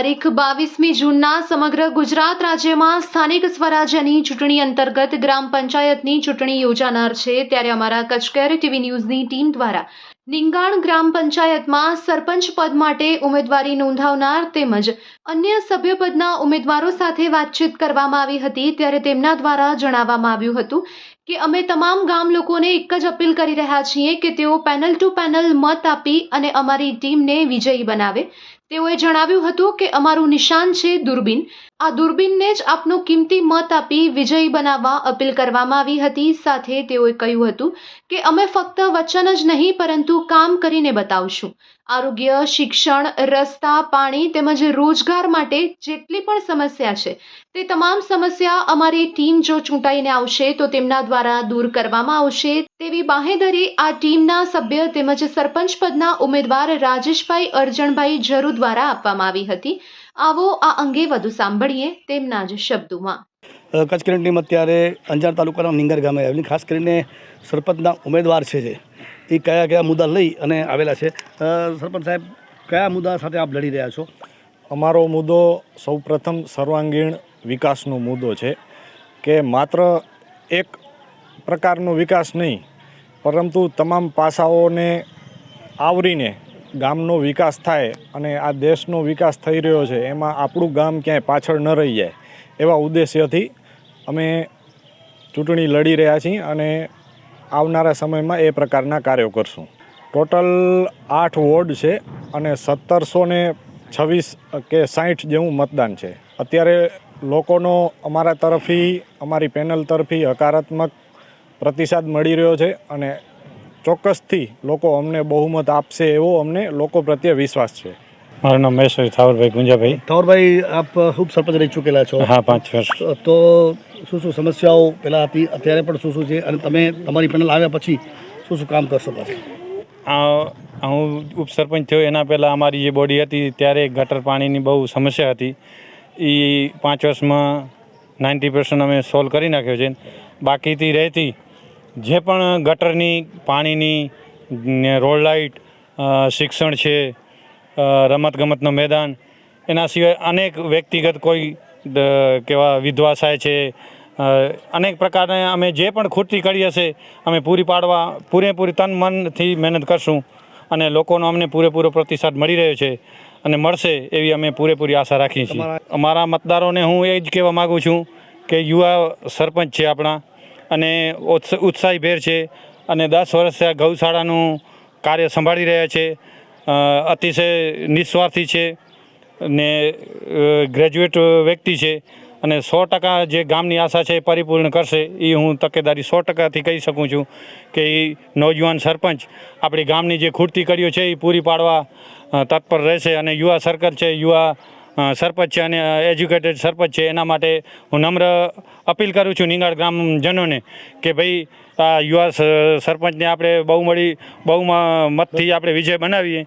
તારીખ બાવીસમી જૂનના સમગ્ર ગુજરાત રાજ્યમાં સ્થાનિક સ્વરાજ્યની ચૂંટણી અંતર્ગત ગ્રામ પંચાયતની ચૂંટણી યોજાનાર છે. ત્યારે અમારા કચકેર ટીવી ન્યૂઝની ટીમ દ્વારા નિંગાણ ગ્રામ પંચાયતમાં સરપંચ પદ માટે ઉમેદવારી નોંધાવનાર તેમજ અન્ય સભ્યપદના ઉમેદવારો સાથે વાતચીત કરવામાં આવી હતી. ત્યારે તેમના દ્વારા જણાવવામાં આવ્યું હતું કે, અમે તમામ ગામ લોકોને એક જ અપીલ કરી રહ્યા છીએ કે તેઓ પેનલ ટુ પેનલ મત આપી અને અમારી ટીમને વિજયી બનાવે. તેઓએ જણાવ્યું હતું કે અમારું નિશાન છે દૂરબીન. આ દૂરબીનને જ આપનો કિંમતી મત આપી વિજયી બનાવવા અપીલ કરવામાં આવી હતી. સાથે તેઓએ કહ્યું હતું કે, અમે ફક્ત વચન જ નહીં, પરંતુ કામ કરીને બતાવશું. આરોગ્ય, શિક્ષણ, રસ્તા, પાણી તેમજ રોજગાર માટે જેટલી પણ સમસ્યા છે, તે તમામ સમસ્યા અમારી ટીમ જો ચૂંટાઈને આવશે, તો તેમના દ્વારા દૂર કરવામાં આવશે. તેવી બાહેધરી આ ટીમના સભ્ય તેમજ સરપંચ પદના ઉમેદવાર રાજેશભાઈ અરજણભાઈ જરૂ દ્વારા આપવામાં આવી હતી. આવો આ અંગે વધુ સાંભળીએ તેમના જ શબ્દોમાં. કચ્છ કિરણ ટીમ અત્યારે અંજાર તાલુકાના નિંગર ગામે આવેલી ખાસ કરીને સરપંચના ઉમેદવાર છે જે. એ કયા કયા મુદ્દા લઈ અને આવેલા છે? સરપંચ સાહેબ કયા મુદ્દા સાથે આપ લડી રહ્યા છો? અમારો મુદ્દો સૌપ્રથમ સર્વાંગીણ વિકાસનો મુદ્દો છે કે માત્ર એક પ્રકારનો વિકાસ નહીં પરંતુ તમામ પાસાઓને આવરીને ગામનો વિકાસ થાય અને આ દેશનો વિકાસ થઈ રહ્યો છે, એમાં આપણું ગામ ક્યાંય પાછળ ન રહી જાય, એવા ઉદ્દેશ્યથી અમે ચૂંટણી લડી રહ્યા છીએ અને આવનારા સમયમાં એ પ્રકારના કાર્યો કરશું. ટોટલ આઠ વોર્ડ છે અને સત્તરસો ને છવ્વીસ કે સાઠ જેવું મતદાન છે. અત્યારે લોકોનો અમારા તરફી, અમારી પેનલ તરફી હકારાત્મક પ્રતિસાદ મળી રહ્યો છે અને ચોક્કસથી લોકો અમને બહુમત આપશે એવો અમને લોકો પ્રત્યે વિશ્વાસ છે. મારું નામ મહેશ્વરી થાવરભાઈ ગુંજાભાઈ. થાવરભાઈ આપ ખૂબ સરપંચ રહી ચૂકેલા છો. હા પાંચ વર્ષ. તો- શું શું સમસ્યાઓ પહેલાં હતી અત્યારે પણ શું શું છે? અને તમે તમારી પેનલ આવ્યા પછી શું શું કામ કરશો પાછું? આ હું ઉપસરપંચ થયો એના પહેલાં અમારી જે બોડી હતી ત્યારે ગટર પાણીની બહુ સમસ્યા હતી. એ પાંચ વર્ષમાં નાઇન્ટી પર્સન્ટ અમે સોલ્વ કરી નાખ્યો છે. બાકીથી રહેતી જે પણ ગટરની પાણીની રોડ લાઇટ શિક્ષણ છે રમતગમતનું મેદાન એના સિવાય અનેક વ્યક્તિગત કોઈ કેવા વિધવાસાય છે અનેક પ્રકારના અમે જે પણ ખૂટતી કરી હશે અમે પૂરી પાડવા પૂરેપૂરી તન મનથી મહેનત કરશું અને લોકોનો અમને પૂરેપૂરો પ્રતિસાદ મળી રહ્યો છે અને મળશે એવી અમે પૂરેપૂરી આશા રાખીએ છીએ. અમારા મતદારોને હું એ જ કહેવા માગું છું કે યુવા સરપંચ છે આપણા અને ઉત્સ- ઉત્સાહીભેર છે અને દસ વર્ષથી આ ગૌશાળાનું કાર્ય સંભાળી રહ્યા છે. અતિશય નિસ્વાર્થી છે ને ગ્રેજ્યુએટ વ્યક્તિ છે અને સો ટકા જે ગામની આશા છે એ પરિપૂર્ણ કરશે એ હું તકેદારી સો ટકાથી કહી શકું છું કે એ નવજુવાન સરપંચ આપણી ગામની જે ખૂટતી કડીઓ છે એ પૂરી પાડવા તત્પર રહેશે અને યુવા સર્કલ છે, યુવા સરપંચ છે અને એજ્યુકેટેડ સરપંચ છે. એના માટે હું નમ્ર અપીલ કરું છું નિંગાળ ગ્રામજનોને કે ભાઈ, આ યુવા સરપંચને આપણે બહુ મળી બહુ મતથી આપણે વિજય બનાવીએ.